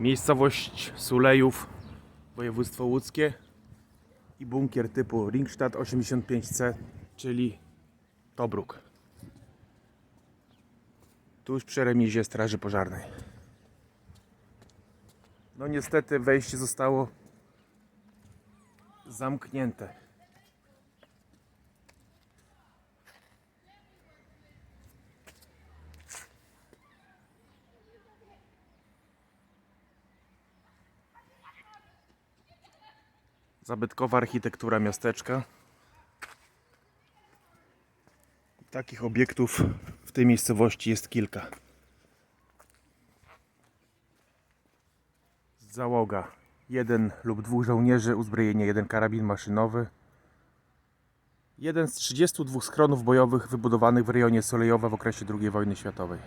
Miejscowość Sulejów, województwo łódzkie i bunkier typu Ringstadt 85C, czyli Tobruk. Tuż przy remizie Straży Pożarnej. No niestety wejście zostało zamknięte. Zabytkowa architektura miasteczka. Takich obiektów w tej miejscowości jest kilka. Załoga. Jeden lub dwóch żołnierzy, uzbrojenie jeden karabin maszynowy. Jeden z 32 schronów bojowych wybudowanych w rejonie Solejowa w okresie II wojny światowej.